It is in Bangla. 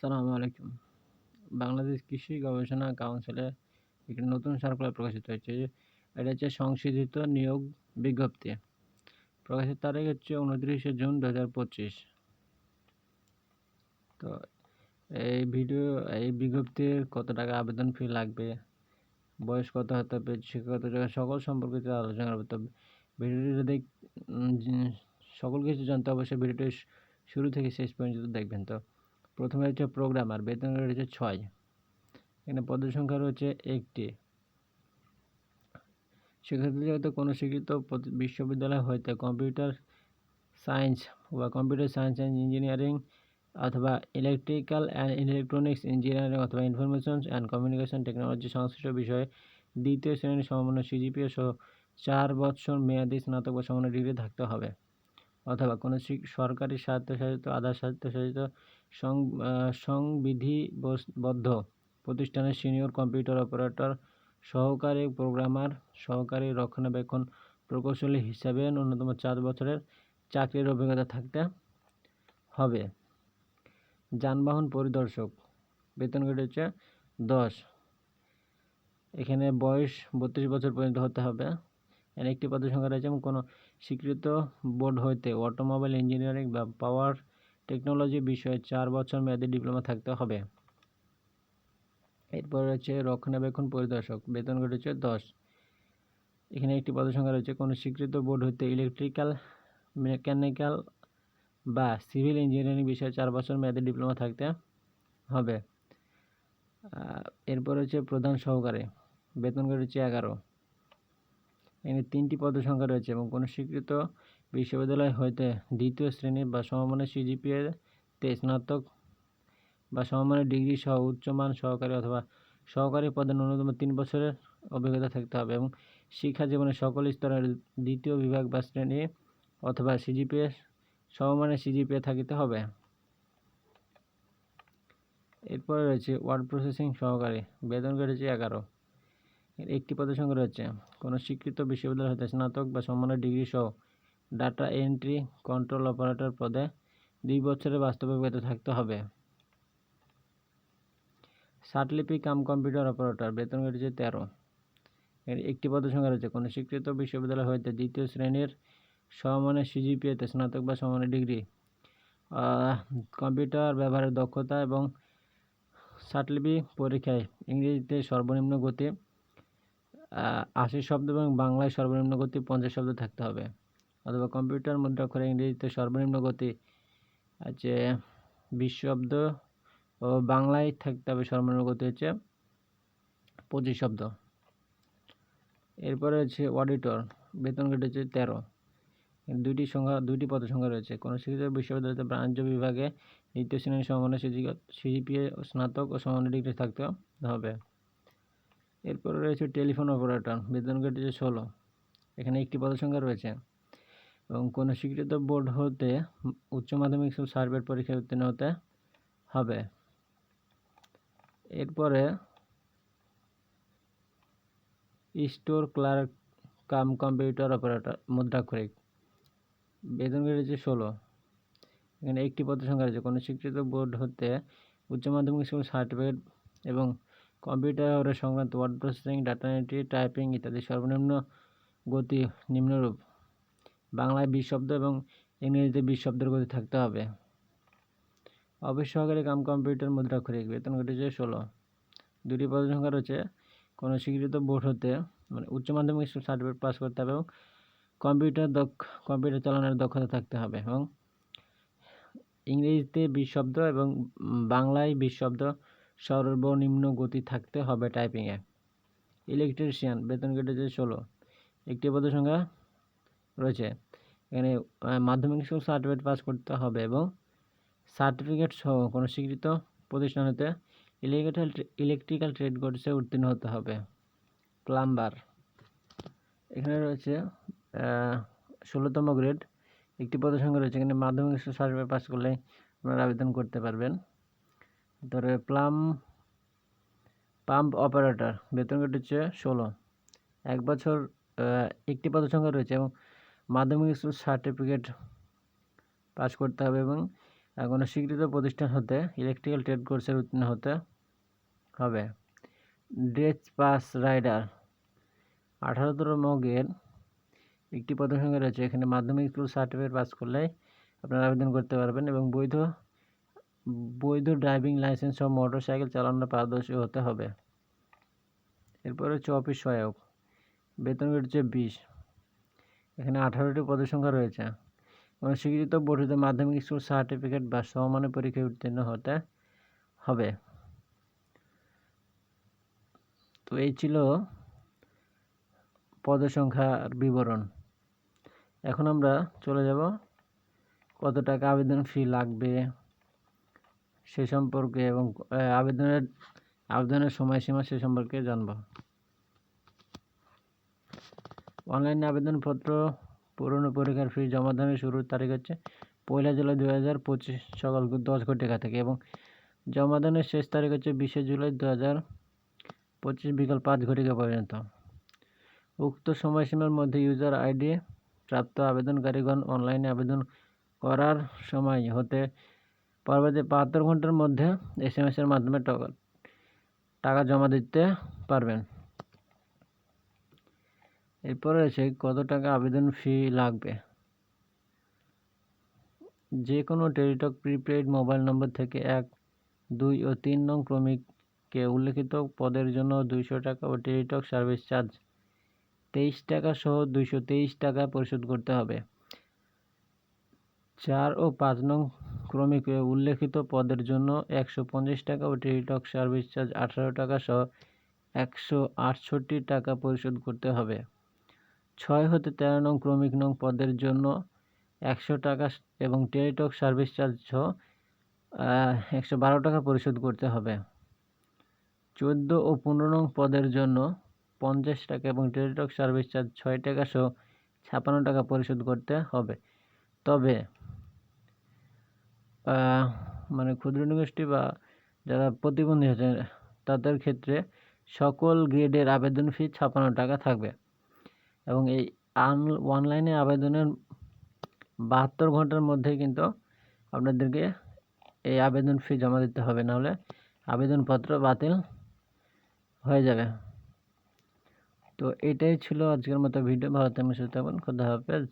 সালামু আলাইকুম। বাংলাদেশ কৃষি গবেষণা কাউন্সিলে একটি নতুন সার্কুলার প্রকাশিত হয়েছে। এটা হচ্ছে সংশোধিত নিয়োগ বিজ্ঞপ্তি। প্রকাশের তারিখ হচ্ছে উনত্রিশে জুন দু হাজার পঁচিশ। তো এই ভিডিও, এই বিজ্ঞপ্তির কত টাকা আবেদন ফি লাগবে, বয়স কত হতে হবে, শিক্ষাগত জায়গা, সকল সম্পর্কিত আলোচনা করবে তো ভিডিওটি যদি সকল কিছু জানতে অবশ্যই ভিডিওটি শুরু থেকে শেষ পর্যন্ত দেখবেন। তো প্রথমে হচ্ছে প্রোগ্রামার বেতন রয়েছে ছয়। এখানে পদের সংখ্যা রয়েছে একটি। যেহেতু কোনো স্বীকৃত বিশ্ববিদ্যালয় হইতে কম্পিউটার সায়েন্স বা কম্পিউটার সায়েন্স অ্যান্ড ইঞ্জিনিয়ারিং অথবা ইলেকট্রিক্যাল অ্যান্ড ইলেকট্রনিক্স ইঞ্জিনিয়ারিং অথবা ইনফরমেশন অ্যান্ড কমিউনিকেশন টেকনোলজি সংশ্লিষ্ট বিষয়ে দ্বিতীয় শ্রেণির সমন্বয় সিজিপিএ সহ চার বছর মেয়াদী স্নাতক বা সমন্বয় ডিগ্রি থাকতে হবে। অথবা কোনো সরকারি স্বায়ত্তশাসিত, আধা স্বায়ত্তশাসিত সংবিধিবদ্ধ প্রতিষ্ঠানের সিনিয়র কম্পিউটার অপারেটর, সহকারী প্রোগ্রামার, সহকারী রক্ষণাবেক্ষণ প্রকৌশলী হিসাবে ন্যূনতম চার বছরের চাকরির অভিজ্ঞতা থাকতে হবে। যানবাহন পরিদর্শক, বেতন গ্রেড হচ্ছে দশ। এখানে বয়স বত্রিশ বছর পর্যন্ত হতে হবে। একটি পদের সংখ্যা রয়েছে এবং কোনো স্বীকৃত বোর্ড হইতে অটোমোবাইল ইঞ্জিনিয়ারিং বা পাওয়ার টেকনোলজি বিষয়ে চার বছর মেয়াদী ডিপ্লোমা থাকতে হবে। এরপর রয়েছে রক্ষণাবেক্ষণ পরিদর্শক, বেতন হচ্ছে দশ। এখানে একটি পদের সংখ্যা রয়েছে, কোনো স্বীকৃত বোর্ড হইতে ইলেকট্রিক্যাল, মেকানিক্যাল বা সিভিল ইঞ্জিনিয়ারিং বিষয়ে চার বছর মেয়াদী ডিপ্লোমা থাকতে হবে। এরপর হচ্ছে প্রধান সহকারে, বেতন হচ্ছে এগারো। এখানে তিনটি পদের সংখ্যা রয়েছে এবং কোনো স্বীকৃত বিশ্ববিদ্যালয় হইতে দ্বিতীয় শ্রেণি বা সমমানের তে স্নাতক বা সমমানের ডিগ্রি সহ উচ্চমান সহকারী অথবা সহকারী পদে ন্যূনতম তিন বছরের অভিজ্ঞতা থাকতে হবে এবং শিক্ষা জীবনের সকল স্তরের দ্বিতীয় বিভাগ বা শ্রেণি অথবা সিজিপিএ সমমানের সিজিপিএ থাকিতে হবে। এরপরে রয়েছে ওয়ার্ড প্রসেসিং সহকারী। বেতন কেটেছে এগারো। একটি পদের সংখ্যা রয়েছে। কোনো স্বীকৃত বিশ্ববিদ্যালয় হতে স্নাতক বা সম্মানের ডিগ্রি সহ ডাটা এন্ট্রি কন্ট্রোল অপারেটর পদে দুই বছরের বাস্তব অভিজ্ঞতা থাকতে হবে। ষাটলিপি কাম কম্পিউটার অপারেটর, বেতন ঘটেছে তেরো। এর একটি পদের সংখ্যা রয়েছে। কোনো স্বীকৃত বিশ্ববিদ্যালয় হইতে দ্বিতীয় শ্রেণির সমমানের সিজিপিএতে স্নাতক বা সমানের ডিগ্রি। কম্পিউটার ব্যবহারের দক্ষতা এবং সাটলিপি পরীক্ষায় ইংরেজিতে সর্বনিম্ন গতি আশি শব্দ এবং বাংলায় সর্বনিম্ন গতি পঞ্চাশ শব্দ থাকতে হবে। অথবা কম্পিউটার মুদ্রাক্ষরে ইংরেজিতে সর্বনিম্ন গতি আছে বিশ শব্দ ও বাংলায় থাকতে হবে সর্বনিম্ন গতি হচ্ছে পঁচিশ শব্দ। এরপরে হচ্ছে অডিটর, বেতন গ্রেড হচ্ছে তেরো। দুইটি সংখ্যা, দুইটি পদ সংখ্যা রয়েছে। কোনো শিক্ষিত বিশ্ববিদ্যালয়তে বাণিজ্য বিভাগে দ্বিতীয় শ্রেণির সমানের সিজিপিএ স্নাতক ও সমানের ডিগ্রি থাকতে হবে। এরপরে রয়েছে টেলিফোন অপারেটর, বেতন কেটেছে ষোলো। এখানে একটি পদসংখ্যা রয়েছে। এবং কোনো স্বীকৃত বোর্ড হতে উচ্চ মাধ্যমিক সার্ভের পরীক্ষায় উত্তীর্ণ হতে হবে। এরপরে store clerk cum computer operator, মুদ্রাক্ষরিক, বেতন বেড়েছে ষোলো। এখানে একটি পদ সংখ্যা রয়েছে। কোনো স্বীকৃত বোর্ড হতে উচ্চ মাধ্যমিক স্কুল সার্টিফিকেট এবং কম্পিউটার সংক্রান্ত word processing data entry typing ইত্যাদি সর্বনিম্ন গতি নিম্নরূপ। বাংলায় বিশ শব্দ এবং ইংরেজিতে বিশ শব্দের গতি থাকতে হবে। অফিস সহকারী কাম কম্পিউটার মুদ্রাক্ষরিক বেতন ঘটেছে ষোলো। দুটি পদ সংখ্যা রয়েছে। কোনো স্বীকৃত বোর্ড হতে মানে উচ্চ মাধ্যমিক সার্টিফিকেট পাস করতে হবে এবং কম্পিউটার দক্ষ, কম্পিউটার চালানোর দক্ষতা থাকতে হবে এবং ইংরেজিতে বিশ শব্দ এবং বাংলায় বিশ শব্দ সর্বনিম্ন গতি থাকতে হবে টাইপিংয়ে ইলেকট্রিশিয়ান বেতন কেটেছে ষোলো। একটি পদের সংখ্যা রয়েছে। এখানে মাধ্যমিক স্কুল সার্টিফিকেট পাস করতে হবে এবং সার্টিফিকেট সহ কোনো স্বীকৃত প্রতিষ্ঠান হতে ইলেকট্রিক্যাল ইলেকট্রিক্যাল ট্রেড কোর্সে উত্তীর্ণ হতে হবে। প্লাম্বার এখানে রয়েছে ষোলোতম গ্রেড একটি পদের সংখ্যা রয়েছে। এখানে মাধ্যমিক স্কুল সার্টিফিকেট পাস করলে আপনারা আবেদন করতে পারবেন। ধরে প্লাম পাম্প অপারেটর বেতন গ্রেড হচ্ছে ষোলো। এক বছর একটি পদ সংখ্যা রয়েছে এবং মাধ্যমিক স্কুল সার্টিফিকেট পাস করতে হবে এবং কোনো স্বীকৃত প্রতিষ্ঠান হতে ইলেকট্রিক্যাল ট্রেড কোর্সের উত্তীর্ণ হতে হবে। ড্রেস পাস রাইডার আঠারোতর মগের একটি পদসংখ্যা রয়েছে। এখানে মাধ্যমিক স্কুল সার্টিফিকেট পাস করলে আপনারা আবেদন করতে পারবেন এবং বৈধ বৈধ ড্রাইভিং লাইসেন্স সহ মোটর সাইকেল চালানোর পারদর্শী হতে হবে। এরপরে হচ্ছে অফিস সহায়ক। বেতন হচ্ছে বিশ। এখানে আঠারোটি পদসংখ্যা রয়েছে। এবং স্বীকৃত বর্ধিত মাধ্যমিক স্কুল সার্টিফিকেট বা সমমানের পরীক্ষায় উত্তীর্ণ হতে হবে। তো এই ছিল পদসংখ্যার বিবরণ। এখন আমরা চলে যাব কত টাকা আবেদন ফি লাগবে সে সম্পর্কে এবং আবেদনের আবেদনের সময়সীমা সে সম্পর্কে জানব। অনলাইনে আবেদনপত্র পূরণ ও পরীক্ষার ফি জমাদানের শুরুর তারিখ হচ্ছে পয়লা জুলাই দু হাজার পঁচিশ, সকাল দশ ঘটিকা থেকে এবং জমা জমাদানের শেষ তারিখ হচ্ছে বিশে জুলাই দু হাজার পঁচিশ বিকাল পাঁচ ঘটিকা পর্যন্ত। উক্ত সময়সীমার মধ্যে ইউজার আইডি, প্রাপ্ত আবেদনকারীগণ অনলাইনে আবেদন করার সময় হতে পরবর্তী বাহাত্তর ঘণ্টার মধ্যে এস এম এর মাধ্যমে টাকা জমা দিতে পারবেন। এরপরে রয়েছে কত টাকা আবেদন ফি লাগবে? যে কোনো টেলিটক প্রিপেইড মোবাইল নম্বর থেকে এক, দুই ও তিন নং ক্রমিককে উল্লেখিত পদের জন্য দুইশো টাকা ও টেলিটক সার্ভিস চার্জ তেইশ টাকা সহ দুইশো তেইশ টাকা পরিশোধ করতে হবে। চার ও পাঁচ নং ক্রমিকে উল্লেখিত পদের জন্য একশো পঞ্চাশ টাকা ও টেলিটক সার্ভিস চার্জ আঠারো টাকা সহ একশো আটষট্টি টাকা পরিশোধ করতে হবে। ছয় হতে তেরো নং ক্রমিক নং পদের জন্য একশো টাকা এবং টেলিটক সার্ভিস চার্জ সহ একশো বারো টাকা পরিশোধ করতে হবে। চোদ্দ ও পনেরো নং পদের জন্য পঞ্চাশ টাকা এবং টেলিটক সার্ভিস চার্জ ছয় টাকা সহ ছাপান্ন টাকা পরিশোধ করতে হবে। তবে মানে ক্ষুদ্র নিগোষ্ঠী বা যারা প্রতিবন্ধী আছে তাদের ক্ষেত্রে সকল গ্রেডের আবেদন ফি ছাপান্ন টাকা থাকবে। এবং এই অনলাইনে আবেদনের বাহাত্তর ঘণ্টার মধ্যে কিন্তু আপনাদেরকে এই আবেদন ফি জমা দিতে হবে, নাহলে আবেদনপত্র বাতিল হয়ে যাবে। তো এটাই ছিল আজকের মতো ভিডিও। ভালো থাকবেন, সুস্থ থাকবেন। খুদা হাফেজ।